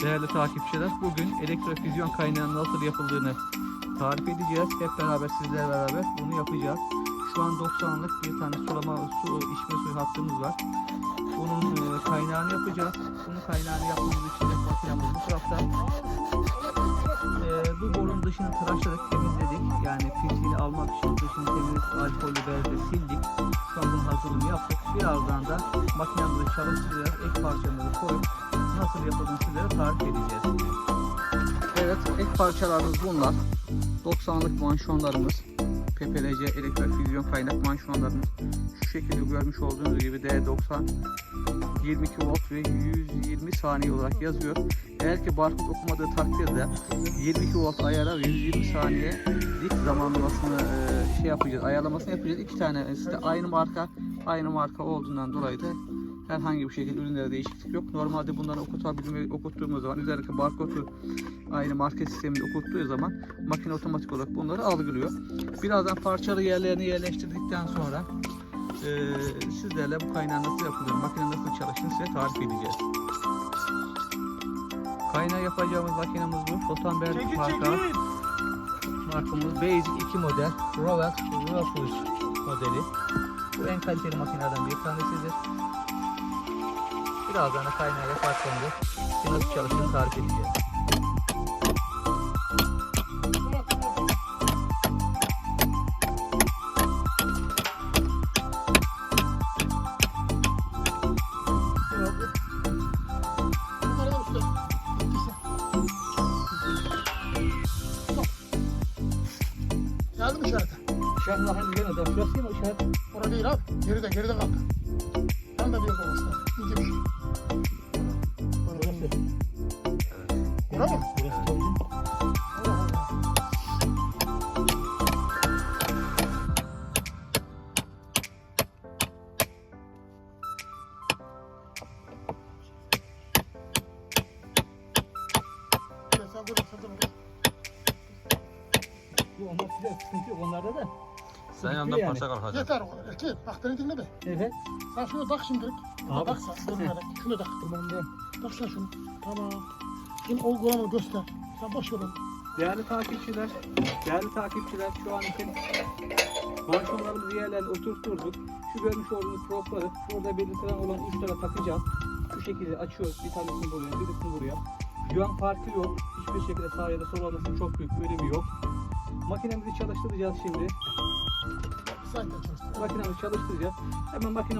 Değerli takipçiler, bugün elektrofüzyon kaynağının nasıl yapıldığını tarif edeceğiz. Hep beraber sizlerle beraber bunu yapacağız. Şu an 90'lık bir tane sulama su içme suyu hattımız var. Bunun e, kaynağını yapacağız. Bunun kaynağını yapmamız için makinemiz bu tarafta. E, bu borunun dışını tıraşladık, temizledik. Yani pisliğini almak için dışını temiz alkollü bezle sildik. Şu an bunun hazırlığını yaptık. Birazdan da makinemizi çalıştıracağız. Ek parçamızı koyup nasıl sizlere tarif edeceğiz. Evet, ek parçalarımız bunlar. 90'lık manşonlarımız. PPLC elektrofüzyon kaynak manşonlarımız. Şu şekilde görmüş olduğunuz gibi D90 22 volt ve 120 saniye olarak yazıyor. Eğer ki barkod okumadığı takdirde 22 volt ayara ve 120 saniyelik zamanlamasını e, şey yapacağız, ayarlamasını yapacağız. İki tane aynı marka, aynı marka olduğundan dolayı da herhangi bir şekilde ürünlere değişiklik yok. Normalde bunları okutabilme, okuttuğumuz zaman üzerindeki barkodu aynı marka sisteminde okuttuğu zaman makine otomatik olarak bunları algılıyor. Birazdan parçalı yerlerini yerleştirdikten sonra e, sizlerle bu kaynağın nasıl yapılıyor, makine nasıl çalıştığını size tarif edeceğiz. Kaynağı yapacağımız makinemiz bu. Fotonberg Çekil marka. Markamız Basic 2 model. Rolex Rufus modeli. Bu en kaliteli makinelerden bir tanesidir. Birazdan da kaynağı yaparsanız nasıl çalıştığını tarif edeceğiz. Geldi mi işarete? İnşallah hani gene de şurası değil mi işaret? Orada değil abi. Geride geride kaldı. Ben de bir yok lazım. İnce bir şey. Burası. Bura mı? Burası tabii. Bu onlar size sıkıntı yok onlarda da. Sen yanında yani. parça kalkacak. Yeter o kadar. Erkeğim bak beni dinle be. Evet. Sen şunu tak şimdilik. Abi. tak sen. Şunu tak. Tamam da. Tak sen şunu. Tamam. Şimdi o kulağını göster. Sen boş ver onu. Değerli takipçiler, değerli takipçiler şu an için manşonlarımızı yerlerine oturtturduk. Şu görmüş olduğunuz propları şurada belirtilen olan uçlara takacağız. Şu şekilde açıyoruz. Bir tanesini buraya, birisini buraya. Şu an farkı yok. Hiçbir şekilde sağ ya da sol olmasının çok büyük bir önemi yok. Makinemizi çalıştıracağız şimdi. Makinemizi çalıştıracağız. Hemen makinemizi